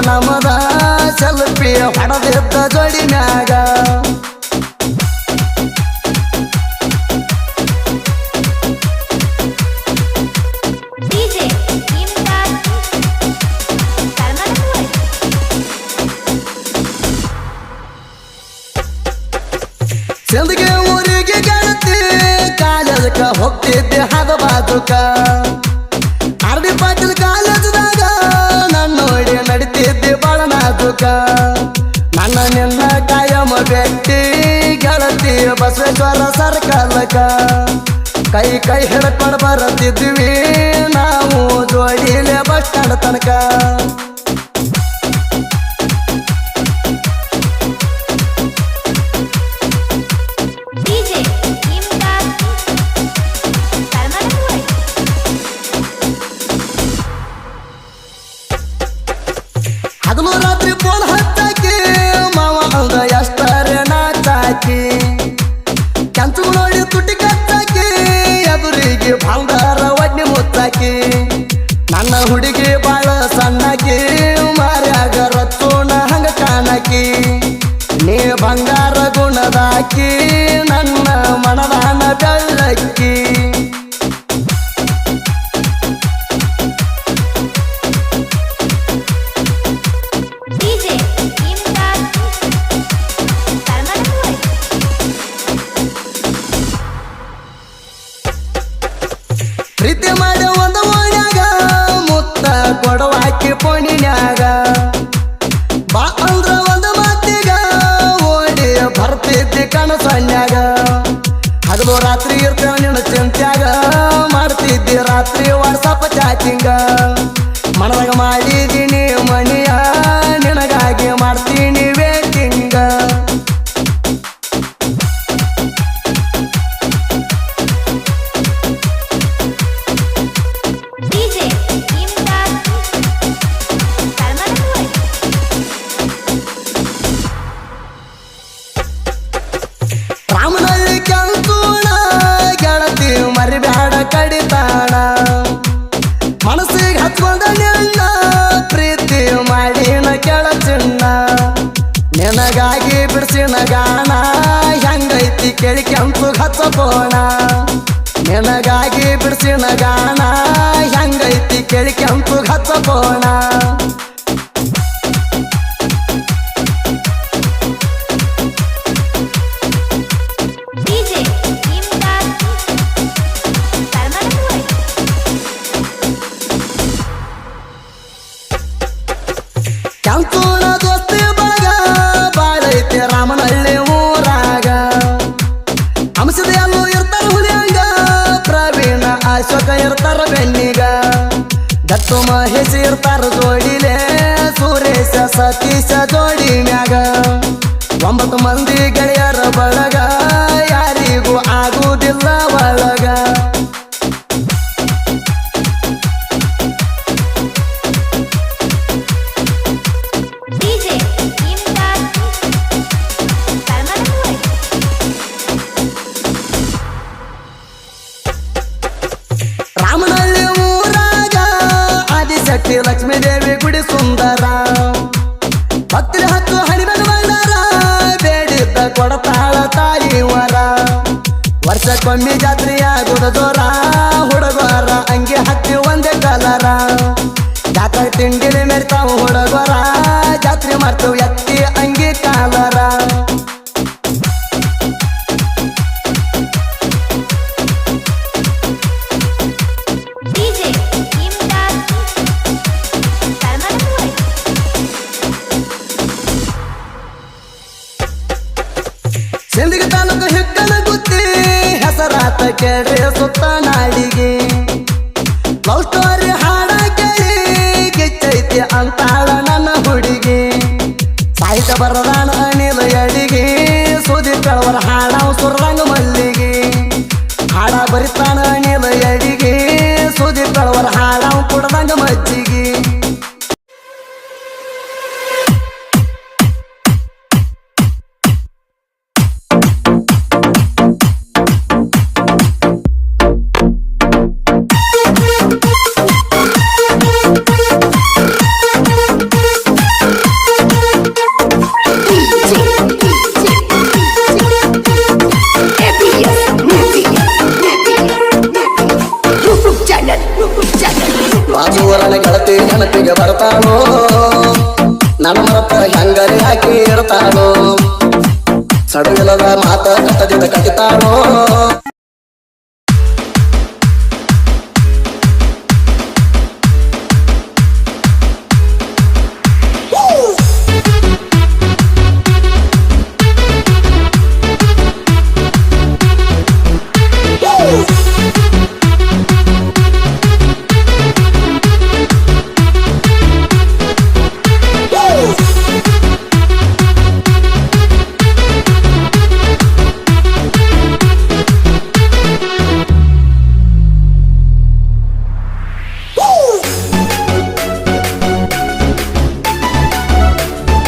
ನಮದ selfie ಹೊಡೆದಿದ್ದ ಜೋಡಿ ಮ್ಯಾಗ ಬಸವೇಶ್ವರ ಸರ್ಕಲಕ. ಕೈ ಕೈ ಹಿಡ್ಕೊಂಡು ಬರುತ್ತಿದ್ವಿ ನಾವು ಜೋಡಿಲೆ ಬಸ್ ಸ್ಟ್ಯಾಂಡ್ ತನಕ. ಕಾಣಕಿ ನೀ ಬಂಗಾರ ಗುಣದಾಕಿ ನನ್ನ ಮನದಾನ ಬೆಳ್ಳಕ್ಕಿ ಪ್ರೀತಿ ಮಾಡಿ ಒಂದು ಓಣ್ಯಾಗ ಮುತ್ತ ಕೊಡವಾಕಿ ಪೋಣಿನ್ಯಾಗ. ರಾತ್ರಿ ವಾಟ್ಸಪ್ ಚಾಟಿಂಗ ಮನದಾಗ ಮಾಡಿದೀನಿ ಮಣಿಯ ನಿನಗಾಗಿ ಮಾಡ್ತೀನಿ ವೇಟಿಂಗ ರಾಮನಲ್ಲಿ ಕೆಂತೂಣ ಗೆಳತಿ ಮರಿಬೇಡ ಕಡಿತಾಣ ಹಚ್ಚಬೋಣ ನಿನಗಾಗಿ ಬಿಡಿಸಿನ ಗಾಣ. ಹೆಂಗೈತಿ ಕೆಂಪು ಹಚ್ಚಬೋಣ DJ ದತ್ತು ಹೆಸರು ತರ ಜೋಡಿಲೆ, ಸುರೇಶ ಸತೀಶ ಜೋಡಿ ಮ್ಯಾಗ ಒಂಬತ್ತು ಮಂದಿ ಗೆಳೆಯರ ಬಳಗ, ಯಾರಿಗೂ ಆಗುವುದಿಲ್ಲ ಒಳಗ. ಆದಿಶಕ್ತಿ ಲಕ್ಷ್ಮೀ ದೇವಿ ಗುಡಿ ಸುಂದರ. ಭಕ್ತಿ ಹತ್ತು ಹಣಿಬೆನ ಬಂದಾರ, ಬೇಡಿದ್ದ ಕೊಡತಾಳ ತಾಯಿ ವರ. ವರ್ಷಕ್ಕೊಮ್ಮೆ ಜಾತ್ರೆಯ ದುಡದೋರ ಹುಡುಗರ ಅಂಗಿ ಹತ್ತಿ ಒಂದೇ ಕಲರ. ಜಾತ್ರೆ ತಿಂಡಿಲಿ ಮೆರ್ತಾವ ಹುಡುಗರ, ಜಾತ್ರೆ ಮಾಡ್ತೇವೆ ಕೇಳ್ರಿ ಸುತ್ತ ನಾಡಿಗೆ. ಲವ್ ಸ್ಟೋರಿ ಹಾಡ ಕೇಳಿ ಅಂತಾಳ ನನ್ನ ಹುಡುಗಿ. ಸಾಹಿತ್ಯ ಜೀವನ ಗೆಳತಿ ನೆನಪಿಗೆ ಬರ್ತಾನೋ? ನನ್ನ ಮರತ ಹೆಂಗರಿ ಹಾಕಿ ಇರ್ತಾನೋ? ಸಡಗಲದ ಮಾತ ಕಟ್ಟದಿಂದ ಕಟ್ಟಿತಾನೋ?